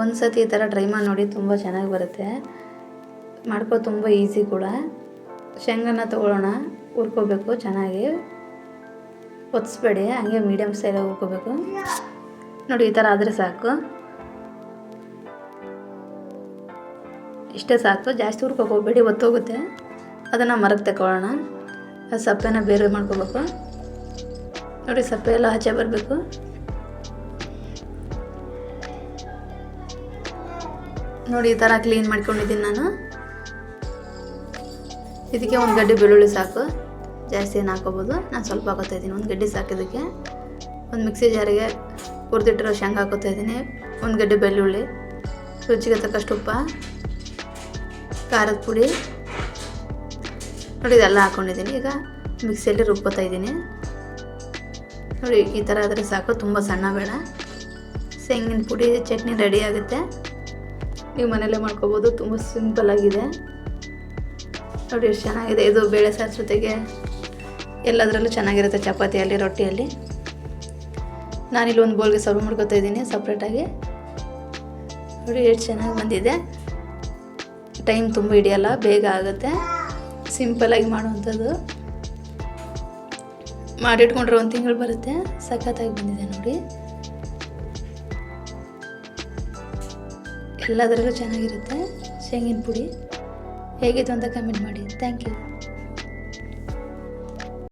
ಒಂದು ಸತಿ ಈ ಥರ ಟ್ರೈ ಮಾಡಿ ನೋಡಿ ತುಂಬ ಚೆನ್ನಾಗಿ ಬರುತ್ತೆ. ಮಾಡ್ಕೋ ತುಂಬ ಈಸಿ ಕೂಡ. ಶೇಂಗನ ತೊಗೊಳ್ಳೋಣ, ಹುರ್ಕೋಬೇಕು ಚೆನ್ನಾಗಿ. ಒತ್ಸ್ಬೇಡಿ, ಹಂಗೆ ಮೀಡಿಯಮ್ ಸೈಡಾಗಿ ಹುರ್ಕೋಬೇಕು. ನೋಡಿ, ಈ ಥರ ಆದರೆ ಸಾಕು. ಇಷ್ಟೇ ಸಾಕು, ಜಾಸ್ತಿ ಹುರ್ಕೋಕೋಗ್ಬೇಡಿ ಒತ್ತೋಗುತ್ತೆ. ಅದನ್ನು ಮರಕ್ಕೆ ತಗೊಳ್ಳೋಣ. ಸಪ್ಪೆನ ಬೇರೆ ಮಾಡ್ಕೋಬೇಕು. ನೋಡಿ, ಸಪ್ಪೆ ಎಲ್ಲ ಆಚೆ ಬರಬೇಕು. ನೋಡಿ ಈ ಥರ ಕ್ಲೀನ್ ಮಾಡ್ಕೊಂಡಿದ್ದೀನಿ ನಾನು. ಇದಕ್ಕೆ ಒಂದು ಗಡ್ಡೆ ಬೆಳ್ಳುಳ್ಳಿ ಸಾಕು. ಜಾಸ್ತಿ ಏನು ಹಾಕೋಬೋದು. ನಾನು ಸ್ವಲ್ಪ ಹಾಕೋತಾ ಇದ್ದೀನಿ. ಒಂದು ಗಡ್ಡೆ ಸಾಕಿದ್ದಕ್ಕೆ ಒಂದು ಮಿಕ್ಸಿ ಜಾರಿಗೆ ಹುರಿದಿಟ್ಟಿರೋ ಶೇಂಗಾ ಹಾಕೋತಾ ಇದ್ದೀನಿ. ಒಂದು ಗಡ್ಡೆ ಬೆಳ್ಳುಳ್ಳಿ. ರುಚಿಗೆ ತಕ್ಕಷ್ಟು ಉಪ್ಪ. ಖಾರದ ಪುಡಿ. ನೋಡಿ ಇದೆಲ್ಲ ಹಾಕ್ಕೊಂಡಿದ್ದೀನಿ ಈಗ ಮಿಕ್ಸಿಯಲ್ಲಿ ರುಬ್ಕೋತಾ ಇದ್ದೀನಿ. ನೋಡಿ ಈ ಥರ ಆದರೆ ಸಾಕು. ತುಂಬ ಸಣ್ಣ ಬೇಡ. ಶೇಂಗಿನ ಪುಡಿ, ಚಟ್ನಿ ರೆಡಿ ಆಗುತ್ತೆ. ನೀವು ಮನೇಲೇ ಮಾಡ್ಕೋಬೋದು. ತುಂಬ ಸಿಂಪಲ್ ಆಗಿದೆ. ನೋಡಿ ಎಷ್ಟು ಚೆನ್ನಾಗಿದೆ. ಇದು ಬೇಳೆ ಸಾರು ಜೊತೆಗೆ ಎಲ್ಲದರಲ್ಲೂ ಚೆನ್ನಾಗಿರುತ್ತೆ ಚಪಾತಿಯಲ್ಲಿ, ರೊಟ್ಟಿಯಲ್ಲಿ. ನಾನಿಲ್ಲಿ ಒಂದು ಬೋಲ್ಗೆ ಸರ್ವ್ ಮಾಡ್ಕೋತಾ ಇದ್ದೀನಿ ಸಪ್ರೇಟಾಗಿ ನೋಡಿ ಎಷ್ಟು ಚೆನ್ನಾಗಿ ಬಂದಿದೆ. ಟೈಮ್ ತುಂಬ ಹಿಡಿಯಲ್ಲ, ಬೇಗ ಆಗುತ್ತೆ. ಸಿಂಪಲಾಗಿ ಮಾಡುವಂಥದ್ದು. ಮಾಡಿಟ್ಕೊಂಡ್ರೆ ಒಂದು ತಿಂಗಳು ಬರುತ್ತೆ. ಸಖತ್ತಾಗಿ ಬಂದಿದೆ ನೋಡಿ. ಎಲ್ಲದರಲ್ಲೂ ಚೆನ್ನಾಗಿರುತ್ತೆ ಶೇಂಗಿನ ಪುಡಿ. ಹೇಗಿತ್ತು ಅಂತ ಕಮೆಂಟ್ ಮಾಡಿ. Thank you